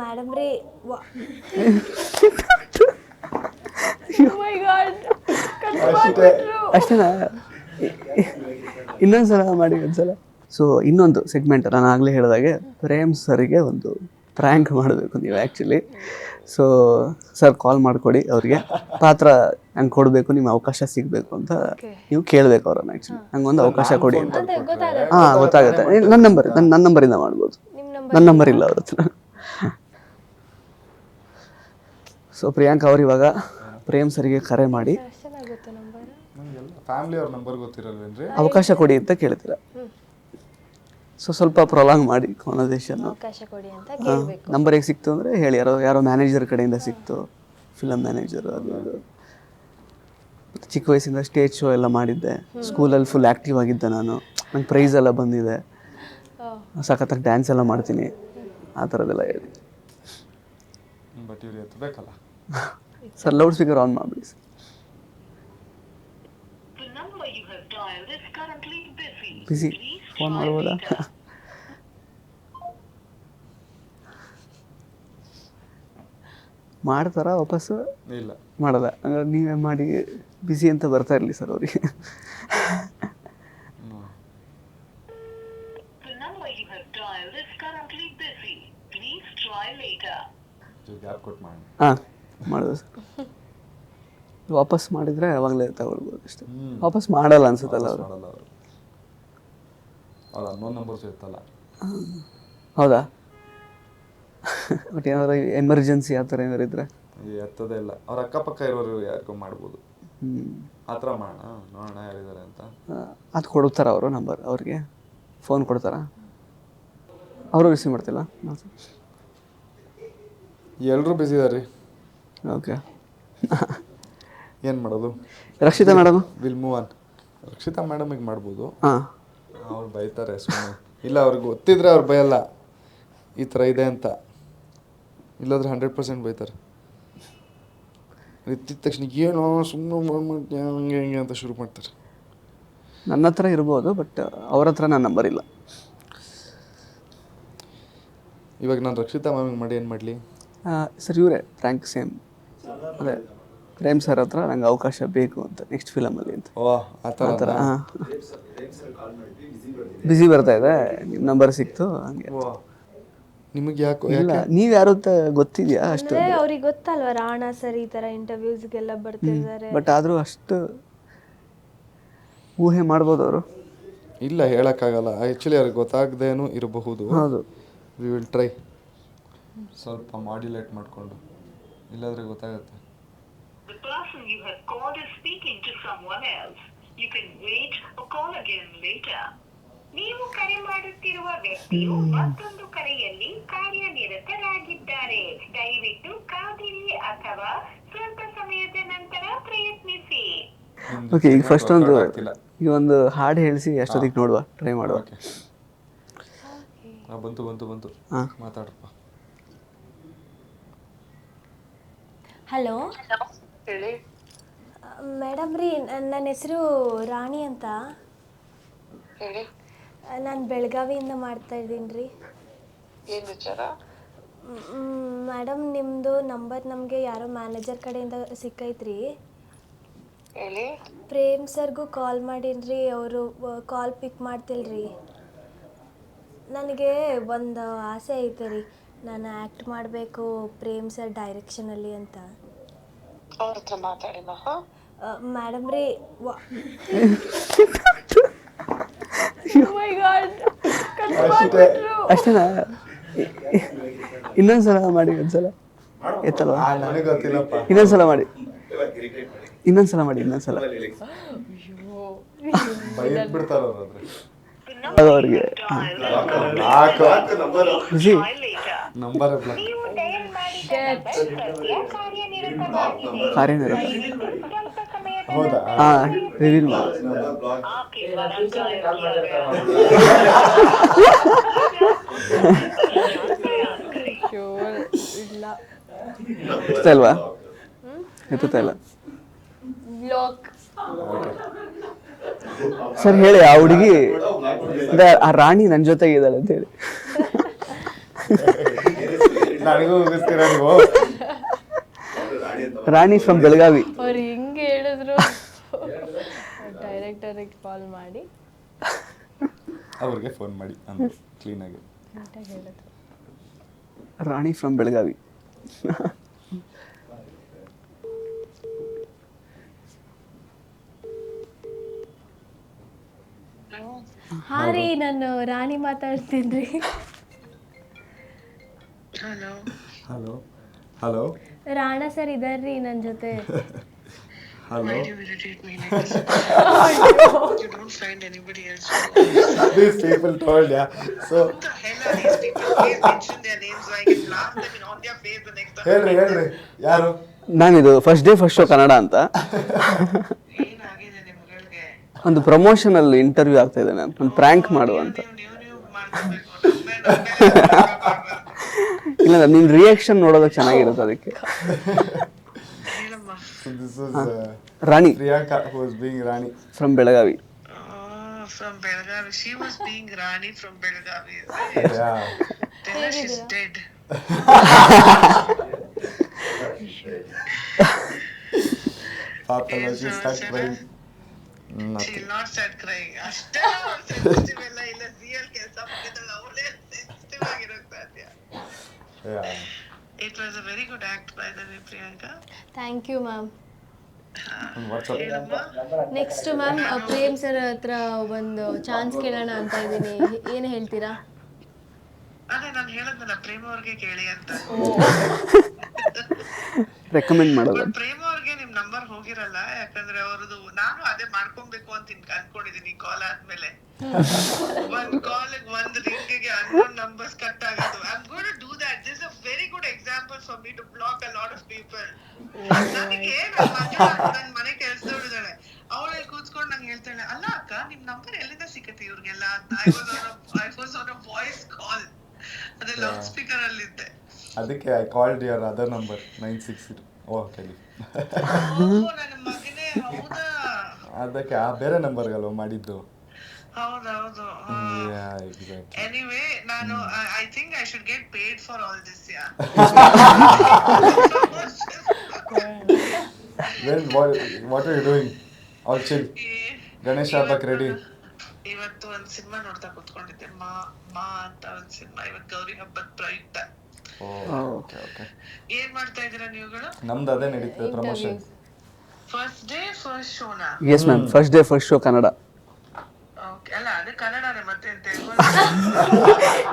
Madam ರೀ ಅಷ್ಟೇನಾ? ಇನ್ನೊಂದ್ಸಲ ಮಾಡಿ ಒಂದ್ಸಲ ಸೊ ಇನ್ನೊಂದು ಸೆಗ್ಮೆಂಟ್ ನಾನು ಆಗಲೇ ಹೇಳಿದಾಗೆ ಪ್ರೇಮ್ ಸರ್ಗೆ ಒಂದು ಪ್ರ್ಯಾಂಕ್ ಮಾಡಬೇಕು ನೀವು ಆ್ಯಕ್ಚುಲಿ ಸೊ ಸರ್ ಕಾಲ್ ಮಾಡಿಕೊಡಿ ಅವ್ರಿಗೆ. ಪಾತ್ರ ನಂಗೆ ಕೊಡಬೇಕು ನಿಮ್ಮ ಅವಕಾಶ ಸಿಗಬೇಕು ಅಂತ ನೀವು ಕೇಳಬೇಕು ಅವ್ರನ್ನ ಆ್ಯಕ್ಚುಲಿ ನಂಗೆ ಒಂದು ಅವಕಾಶ ಕೊಡಿ ಅಂತ. ಹಾಂ ಗೊತ್ತಾಗುತ್ತೆ. ನನ್ನ ನಂಬರ್ ನನ್ನ ನನ್ನ ನಂಬರಿಂದ ಮಾಡ್ಬೋದು. ನನ್ನ ನಂಬರ್ ಇಲ್ಲ ಅವ್ರ ಹತ್ರ. ಸೊ ಪ್ರಿಯಾಂಕ ಅವ್ರು ಇವಾಗ ಪ್ರೇಮ್ ಸರ್ಗೆ ಕರೆ ಮಾಡಿ. ಫ್ಯಾಮಿಲಿ ಅವ್ರ ನಂಬರ್ ಗೊತ್ತಿರಲ್ವೇನ್ರಿ? ಅವಕಾಶ ಕೊಡಿ ಅಂತ ಕೇಳ್ತೀರ. ಸೊ ಸ್ವಲ್ಪ ಪ್ರೊಲಾಂಗ್ ಮಾಡಿ ಕಾನ್ವರ್ಸೇಷನ್ ಅವಕಾಶ ಕೊಡಿ ಅಂತ ನಂಬರ್ ಹೇಗೆ ಸಿಕ್ತು ಅಂದರೆ ಹೇಳಿ ಯಾರೋ ಯಾರೋ ಮ್ಯಾನೇಜರ್ ಕಡೆಯಿಂದ ಸಿಕ್ತು ಫಿಲಮ್ ಮ್ಯಾನೇಜರ್ ಅದು ಇದು. ಚಿಕ್ಕ ವಯಸ್ಸಿಂದ ಸ್ಟೇಜ್ ಶೋ ಎಲ್ಲ ಮಾಡಿದ್ದೆ. ಸ್ಕೂಲಲ್ಲಿ ಫುಲ್ ಆ್ಯಕ್ಟಿವ್ ಆಗಿದ್ದೆ ನಾನು. ನಂಗೆ ಪ್ರೈಸ್ ಎಲ್ಲ ಬಂದಿದೆ. ಸಖತ್ತಾಗಿ ಡ್ಯಾನ್ಸ್ ಎಲ್ಲ ಮಾಡ್ತೀನಿ. ಆ ಥರದ್ದೆಲ್ಲ ಹೇಳಿ. ಬಟ್ ಇವ್ರು ಎತ್ತಬೇಕಲ್ಲ ಸರ್ ಲೌಡ್ ಸ್ಪೀಕರ್ ಆನ್ ಮಾಡಿಬಿಡಿ sir The number you have dialed is currently busy. Busy phone ಮಾಡ್ಬೋದಾ ಮಾಡ್ತಾರಾ ವಾಪಸ್ಸು ಇಲ್ಲ ಮಾಡಲ್ಲ ಹಂಗಾರೆ ನೀವೇ ಮಾಡಿ ಬಿಸಿ ಅಂತ ಬರ್ತಾ ಇರಲಿ ಸರ್ ಅವ್ರಿಗೆ The number you have dialed is currently busy. Please try later. Gap ಕೊಟ್ಟು ಮಾಡಿ ಹಾಂ ಮಾಡೋದು ಸರ್ ವಾಪಸ್ ಮಾಡಿದರೆ ಯಾವಾಗಲೇ ತಗೊಳ್ಬೋದು ಅಷ್ಟೇ. ವಾಪಸ್ ಮಾಡಲ್ಲ ಅನ್ಸುತ್ತಲ್ಲ ಅವರು. ಹೌದಾ? ಬಟ್ ಏನಾದ್ರು ಎಮರ್ಜೆನ್ಸಿ ಆ ಥರ ಏನಾದ್ರು ಇದ್ರೆ? ಎತ್ತದೇ ಇಲ್ಲ. ಅವ್ರ ಅಕ್ಕಪಕ್ಕ ಇರೋರು ಯಾರಿಗೂ ಮಾಡ್ಬೋದು. ಆ ಥರ ಮಾಡೋಣ ನೋಡೋಣ ಯಾರಿದ್ದಾರೆ ಅಂತ. ಅದು ಕೊಡ್ತಾರ ಅವರು ನಂಬರ್ ಅವ್ರಿಗೆ? ಫೋನ್ ಕೊಡ್ತಾರ? ಅವರು ರಿಸೀವ್ ಮಾಡ್ತಿಲ್ಲ? ಎಲ್ಲರೂ ಬಿಸಿ ಇದಾರೆ. ಓಕೆ ಏನು ಮಾಡೋದು? Rakshitha madam? Will move on Rakshitha ಮೇಡಮಿಗೆ ಮಾಡ್ಬೋದು. ಹಾಂ. ಅವ್ರು ಬೈತಾರೆ ಸುಮ್ಮನೆ ಇಲ್ಲ ಅವ್ರಿಗೆ ಗೊತ್ತಿದ್ರೆ ಅವ್ರು ಬೈಯಲ್ಲ. ಈ ಥರ ಇದೆ ಅಂತ. ಇಲ್ಲಾಂದ್ರೆ ಹಂಡ್ರೆಡ್ ಪರ್ಸೆಂಟ್ ಬೈತಾರೆ. ಎತ್ತಿದ ತಕ್ಷಣ ಏನೋ ಸುಮ್ಮನೆ ಮಾಡ್ಬಿಟ್ಟು ಹಂಗೆ ಹಿಂಗೆ ಅಂತ ಶುರು ಮಾಡ್ತಾರೆ. ನನ್ನ ಹತ್ರ ಇರ್ಬೋದು ಬಟ್ ಅವ್ರ ಹತ್ರ ನನ್ನ ನಂಬರ್ ಇಲ್ಲ. ಇವಾಗ ನಾನು ರಕ್ಷಿತಾ ಮ್ಯಾಮಿಗೆ ಮಾಡಿ ಏನು ಮಾಡಲಿ? ಸರ್ ಇವರೇ ಫ್ರ್ಯಾಂಕ್ ಸೇಮ್ ಅದೇ ಪ್ರೇಮ್ ಸರ್ ಹತ್ರ ನಂಗೆ ಅವಕಾಶ ಬೇಕು ಅಂತ ನೆಕ್ಸ್ಟ್ ಫಿಲಮಲ್ಲಿ ಅಂತ. ಓ ಆ ಥರ ಹಾಂ ಬ್ಯುಸಿ ಬರ್ತಾ ಇದೆ ನಿಮ್ಮ ನಂಬರ್ ಸಿಕ್ತು ಹಂಗೆ. ಓ ನಿಮಗೆ ಯಾಕೆ ಇಲ್ಲ ನೀವು ಯಾರು ಅಂತ ಗೊತ್ತಿದೆಯಾ ಅಷ್ಟು? ಅಂದ್ರೆ ಅವ್ರಿಗೆ ಗೊತ್ತಲ್ವಾ ರಾಣಾ ಸರ್ ಈ ತರ ಇಂಟರ್ವ್ಯೂಸ್ಗೆಲ್ಲ ಬರ್ತಿದ್ದಾರೆ? ಬಟ್ ಆದರೂ ಅಷ್ಟು ಊಹೆ ಮಾಡ್ಬೋದು ಅವರು. ಇಲ್ಲ ಹೇಳೋಕ್ಕಾಗಲ್ಲ. ಆ್ಯಕ್ಚುಲಿ ಅವ್ರಿಗೆ ಗೊತ್ತಾಗದೇನೂ ಇರಬಹುದು. ಹೌದು. ವಿ ವಿಲ್ ಟ್ರೈ ಸ್ವಲ್ಪ ಮಾಡ್ಯುಲೇಟ್ ಮಾಡಿಕೊಂಡು. ಇಲ್ಲಾಂದರೆ ಗೊತ್ತಾಗುತ್ತೆ. The person you have called is speaking to someone else. You can wait or call again later. ನೀವು ಕರೆ ಮಾಡುತ್ತಿರುವ ವ್ಯಕ್ತಿಯು ಮತ್ತೊಂದು ಕರೆಯಲ್ಲಿ ಕಾರ್ಯನಿರತರಾಗಿದ್ದಾರೆ. ದಯವಿಟ್ಟು ಕಾದಿರಿ ಅಥವಾ ಸ್ವಲ್ಪ ಸಮಯದ ನಂತರ ಪ್ರಯತ್ನಿಸಿ. ಓಕೆ ಈಗ ಫಸ್ಟ್ ಒಂದು ಈ ಒಂದು ಹಾಡು ಹೇಳಿಸಿ ಎಷ್ಟೊತ್ತಿಗೆ ನೋಡುವ ಟ್ರೈ ಮಾಡುವ. ಓಕೆ. ಬಂತು ಬಂತು ಬಂತು. ಹಾಂ. ಮಾತಾಡ್ರಪ್ಪ. ಹಲೋ? ಮೇಡಮ್ ರೀ ನನ್ನ ಹೆಸರು ರಾಣಿ ಅಂತ. ಹೇಳಿ. ನಾನು ಬೆಳಗಾವಿಯಿಂದ ಮಾಡ್ತಾ ಇದ್ದೀನಿ ರೀ. ಏನ್ ವಿಚಾರ? ಮೇಡಮ್ ನಿಮ್ಮದು ನಂಬರ್ ನಮಗೆ ಯಾರೋ ಮ್ಯಾನೇಜರ್ ಕಡೆಯಿಂದ ಸಿಕ್ಕೈತ್ರಿ. ಹೇಳಿ. ಪ್ರೇಮ್ ಸರ್ಗೂ ಕಾಲ್ ಮಾಡೀನ್ರಿ ಅವರು ಕಾಲ್ ಪಿಕ್ ಮಾಡ್ತಿಲ್ರಿ. ನನಗೆ ಒಂದು ಆಸೆ ಐತೆ ರೀ ನಾನು ಆ್ಯಕ್ಟ್ ಮಾಡಬೇಕು ಪ್ರೇಮ್ ಸರ್ ಡೈರೆಕ್ಷನಲ್ಲಿ ಅಂತ. ಅವ್ರ ಹತ್ರ ಮಾತಾಡಿನ ಮೇಡಮ್ ರೀ ಅಷ್ಟೇನಾ ಇನ್ನೊಂದ್ಸಲ ಮಾಡಿ ಒಂದ್ಸಲ. ಎತ್ತಲ್ವಾ? ಗೊತ್ತಿಲ್ಲಪ್ಪ. ಇನ್ನೊಂದ್ಸಲ ಮಾಡಿ. ಇನ್ನೊಂದ್ಸಲ ಮಾಡಿ ಇನ್ನೊಂದ್ಸಲ. ಅದು ಅವ್ರಿಗೆ. ಖುಷಿ. ನಂಬರ್ ಫಾರಿನರ್ ಹಾ ಇಲ್ಲ? ಸರ್ ಹೇಳಿ ಆ ಹುಡುಗಿ ಆ ರಾಣಿ ನನ್ನ ಜೊತೆ ಇದ್ದಾಳೆ ಅಂತ ಹೇಳಿ. ನನಗೂ ರಾಣಿ ಫ್ರಮ್ ಬೆಳಗಾವಿ. ಅವ್ರು ಹಿಂಗೆ ಹೇಳಿದ್ರು. ಡೈರೆಕ್ಟರಿಗೆ ಕಾಲ್ ಮಾಡಿ. ಅವ್ರಿಗೆ ಫೋನ್ ಮಾಡಿ ಅಂದ್ರು ಕ್ಲೀನಾಗಿ ನೀಟಾಗಿ ಹೇಳಿದ್ರು. ರಾಣಿ ಫ್ರಮ್ ಬೆಳಗಾವಿ. ಹಾ ರೀ ನಾನು ರಾಣಿ ಮಾತಾಡ್ತೀನಿ ರೀ hello hello hello Rana sir ಇದಾರ್ರಿ ನನ್ನ ಜೊತೆ. ನಾನಿದು first day first show Kannada ಅಂತ. ಒಂದು ಪ್ರಮೋಷನ್ ಅಲ್ಲಿ ಇಂಟರ್ವ್ಯೂ ಆಗ್ತಾ ಇದ್ದೇನೆ ಪ್ರ್ಯಾಂಕ್ ಮಾಡುವಂತ ಇಲ್ಲ ಮ್ಯಾಮ್ ನಿಮ್ಮ ರಿಯಾಕ್ಷನ್ ನೋಡೋದಕ್ಕೆ ಚೆನ್ನಾಗಿರುತ್ತೆ ಅದಕ್ಕೆ ಹೇಳಮ್ಮ this is Rani Priyanka who is being Rani from Belagavi from Belagavi she was being Rani from Belgavi yeah tell her she's dead ಪಾಪ ಏನ್ ಶಿ ಸ್ಟಾರ್ಟ್ ಸಮಾಚಾರ? Crying she'll not start crying ಅಷ್ಟೆಲ್ಲ ಅವ್ಳು sensitive ಎಲ್ಲ ಇಲ್ಲ real ಕೆಲಸ ಮುಗಿದಲ್ಲ ಅವಳೇ sensitive ಆಗಿರೋಕ್ ಸಾಧ್ಯ Yeah It was a very good act by the way, Priyanka. Thank you ma'am what's up next ma'am Prem sir ಹತ್ರ ಒಂದು ಚಾನ್ಸ್ ಕೇಳೋಣ ಅಂತ ಇದ್ದೀನಿ. ಏನು ಹೇಳ್ತೀರಾ? ಅದೇ ನಾನು ಹೇಳದ್ನಲ್ಲ ಪ್ರೇಮ ಅವ್ರಿಗೆ ಕೇಳಿ ಅಂತ. ರೆಕಮೆಂಡ್ ಮಾಡೋದು. ಬಟ್ ಪ್ರೇಮ ಅವ್ರಿಗೆ ನಿಮ್ ನಂಬರ್ ಹೋಗಿರಲ್ಲ ಯಾಕಂದ್ರೆ ಅವ್ರದ್ದು ನಾನು ಅದೇ ಮಾಡ್ಕೊಬೇಕು ಅಂತ ಇನ್- ಅನ್ಕೊಂಡಿದೀನಿ ಕಾಲ್ ಆದ್ಮೇಲೆ. ಒಂದ್ ಕಾಲ್ ಒಂದ್ ರಿಂಗಿಗೆ ಅನ್ನೋನ್ ನಂಬರ್ಸ್ ಕಟ್ ಆಗೋದು I gonna do that this a very good for me to block a lot of people ನನಗೆ ನನ್ನ ಮಂಜುಳಾ ಮನೆ ಮನೆ ಕೆಲ್ಸದವಳಿದಾಳೆ ಅವಳು ಕೂತ್ಕೊಂಡು ನಂಗೆ ಹೇಳ್ತಾಳೆ ಅಲ್ಲ ಅಕ್ಕ ನಿಮ್ ನಂಬರ್ ಎಲ್ಲಿಂದ ಸಿಕ್ಕತ್ತೆ ಇವ್ರಿಗೆಲ್ಲ? ಅಂತ. I was on I was on a voice call ಅದೇ ಲೌಡ್ ಸ್ಪೀಕರ್ ಅಲ್ಲಿ ಇದ್ದೆ. ಅದಕ್ಕೆ I called your other number nine six oh ಕಲಿ ಓ ನನ್ನ ಮಗನೇ ಹೌದಾ? ಅದಕ್ಕೆ ಆ ಬೇರೆ ನಂಬರ್ಗಲ್ವ ಮಾಡಿದ್ದು. ಹೌದೌದು. ಎನಿವೇ ನಾನು I think I should get paid for all this yeah when what are you doing all chill Ganesha ಹಬ್ಬಕ್ಕೆ ರೆಡಿ ಇವತ್ತು ಒಂದ್ ಸಿನಿಮಾ ನೋಡ್ತಾ ಕುತ್ಕೊಂಡಿದ್ದೆ. ಮಾ ಮಾ ಅಂತ ಒಂದ್ ಸಿನಿಮಾ ಇವತ್ತು ಗೌರಿ ಹಬ್ಬದ ಪ್ರಯುಕ್ತ ಓಕೆ ಓಕೆ ಏನ್ ಮಾಡ್ತಾ ಇದೀರಾ ನೀವುಗಳು? ನಮ್ದು ಅದೇ ನಡೀತದೆ promotion first day first ಶೋನಾ yes ma'am first day first show Kannada okay ಅಲ್ಲ ಅದು ಕನ್ನಡನೇ ಮತ್ತೆ ತೆಲುಗು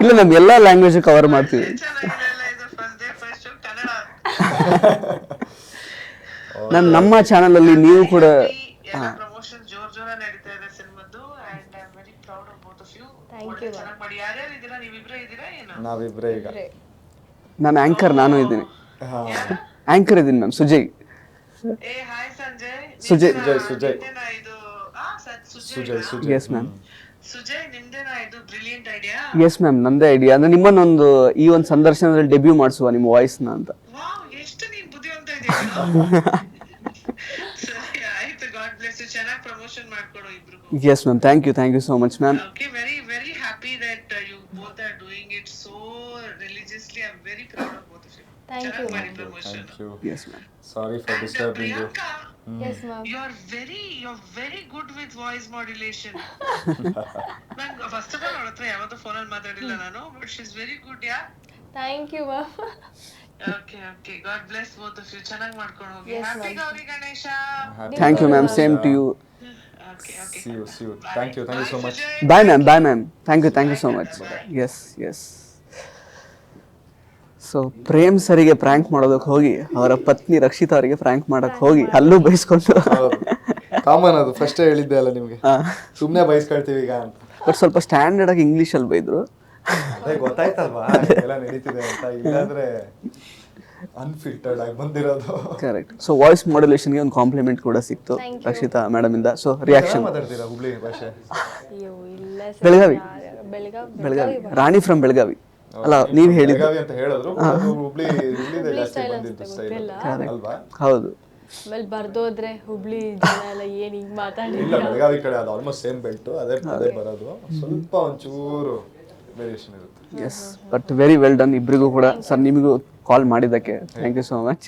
ಇಲ್ಲ ನಾವು ಎಲ್ಲ ಲ್ಯಾಂಗ್ವೇಜ್ ಕವರ್ ಮಾಡ್ತೀವಿ. ನಾನು ನಮ್ಮ ಇದು ಅಲ್ಲಿ ಫಸ್ಟ್ ಕನ್ನಡ. ಮ್ಯಾಮ್ ನಮ್ಮ ಚಾನಲಲ್ಲಿ ನೀವು ಕೂಡ ಎಲ್ಲ ಪ್ರಮೋಷನ್ ಜೋರ್ ಜೋರ ನಡೀತಾ ಇದೆ ಸಿನಿಮಾದ್ದು and I am very proud of both of you ಚೆನ್ನಾಗಿ ಮಾಡಿ. ಯಾರ್ಯಾರು ಇದ್ದೀರಾ? ನೀವಿಬ್ರೇ ಇದ್ದೀರಾ? ಏನು? ನಾವಿಬ್ರೇ ಈಗ. ನಾನು ಆ್ಯಂಕರ್ ನಾನು ಇದ್ದೀನಿ. ಆಂಕರ್ ಆ್ಯಂಕರ್ ಇದ್ದೀನಿ ನಾನು ಸುಜಯ್. ಸಂಜಯ್. ಸುಜಯ್. ಸುಜಯ್, ಸುಜಯ್. ನಿಮ್ದೇನಾ ಇದು ಆ ಸ- ಸುಜಯ್. ಸುಜಯ್ ಸುಜಯ್ ಎಸ್ ಮ್ಯಾಮ್ ಸುಜಯ್ ನಿಮ್ದೇನಾ ಇದು ಬ್ರಿಲಿಯಂಟ್ ಐಡಿಯಾ ಎಸ್ ಮ್ಯಾಮ್ ನಂದೇ ಐಡಿಯಾ ಅಂದ್ರೆ ನಿಮ್ಮನ್ನೊಂದು ಈ ಒಂದು ಸಂದರ್ಶನದಲ್ಲಿ ಡೆಬ್ಯೂ ಮಾಡಿಸುವ ನಿಮ್ಮ ವಾಯ್ಸ್ನ ಅಂತ. ವಾವ್ ಎಷ್ಟು ನೀನ್ ಬುದ್ಧಿವಂತ ಇದೆಯಾ? ಸರಿ ಆಯ್ತು. ಗಾಡ್ ಬ್ಲೆಸ್ ಯು ಚೆನ್ನಾಗಿ ಪ್ರಮೋಷನ್ ಮಾಡ್ಕೊಡು ಇಬ್ರಿಗೂ. Yes ma'am thank you thank you so much ma'am Okay, very, very happy that uh, you both are doing it so religiously. I'm very proud of both of you. Thank Chanag you. Mani promotion. Thank you yes ma'am sorry for And uh, disturbing you Priyanka, Yes ma'am you're very, you're very good with voice modulation. ನಾನು first of all ಅವಳ ಹತ್ರ ಯಾವತ್ತೂ ಫೋನಲ್ಲಿ ಮಾತಾಡಿಲ್ಲ ನಾನು but she is very good yeah thank you ma'am okay okay God bless both of you ಚೆನ್ನಾಗಿ ಮಾಡ್ಕೊಂಡು ಹೋಗಿ Yes, happy ma'am. Gauri Ganesha thank you ma'am same to you okay okay see you see you thank you thank you so much bye ma'am bye ma'am thank you thank you so much yes yes So Prem ಸರಿಗೆ prank ಮಾಡೋದಕ್ಕೆ ಹೋಗಿ ಅವರ ಪತ್ನಿ ರಕ್ಷಿತಾ ಅವರಿಗೆ prank ಮಾಡಕ್ ಹೋಗಿ ಅಲ್ಲೂ ಬೈಸ್ಕೊಂಡು. Common ಅದು ಫಸ್ಟ್ ಹೇಳಿದ್ದೆ ಅಲ್ಲ ನಿಮಗೆ. ಸುಮ್ಮನೆ ಬಯಸ್ಕೊಳ್ತೀವಿ ಈಗ ಅಂತ. ಬಟ್ ಸ್ವಲ್ಪ ಸ್ಟ್ಯಾಂಡರ್ಡ್ ಆಗಿ ಇಂಗ್ಲೀಷಲ್ಲಿ ಬೈದ್ರು. ಅದೇ ಗೊತ್ತಾಯ್ತಲ್ವಾ? ಎಲ್ಲ ನಡೀತಿದೆ ಅಂತ. ಇಲ್ಲಾಂದ್ರೆ ಅನ್ಫಿಲ್ಟರ್ಡ್ ಆಗಿ ಬಂದಿರೋದು. ಕರೆಕ್ಟ್ ಸೊ ವಾಯ್ಸ್ ಮಾಡ್ಯುಲೇಷನ್ಗೆ ಒಂದು ಕಾಂಪ್ಲಿಮೆಂಟ್ ಕೂಡ ಸಿಕ್ತು ರಕ್ಷಿತಾ ಮೇಡಮ್ ಇಂದ. ಸೊ ರಿಯಾಕ್ಷನ್ ಮಾತಾಡ್ತೀರಾ ಹುಬ್ಳಿ ಭಾಷೆ? ಅಯ್ಯೋ ಇಲ್ಲ ಬೆಳಗಾವಿ. ಬೆಳಗಾವಿ. ಬೆಳಗಾವಿ. ರಾಣಿ ಫ್ರಮ್ ಬೆಳಗಾವಿ. ಅಲ್ಲ ನೀವು ಹೇಳಿದ್ದು ಅಂತ ಹೇಳಿದ್ರು ಅದು ಹುಬ್ಳಿ ಜಾಸ್ತಿ ಬಂದಿತ್ತು ಸ್ಟೈಲ್ ಅಲ್ವಾ? ಹೌದು. ಆಮೇಲೆ ಬರ್ದೋದ್ರೆ ಹುಬ್ಳಿ ಜನ ಎಲ್ಲ ಏನ್ ಹಿಂಗ್ ಮಾತಾಡಿ ಇಲ್ಲ ಬೆಳಗಾವಿ ಕಡೆ ಅದು ಆಲ್ಮೋಸ್ಟ್ ಸೇಮ್ ಬೆಲ್ಟ್ ಅದೇ ಅದೇ ಬರೋದು. ಸ್ವಲ್ಪ ಒಂಚೂರು ವೇರಿಯೇಷನ್ ಇರುತ್ತೆ. Yes but very well done ಇಬ್ಬರಿಗೂ ಕೂಡ. ಸರ್ ನಿಮಗೂ ಕಾಲ್ ಮಾಡಿದ್ದಕ್ಕೆ. Thank you so much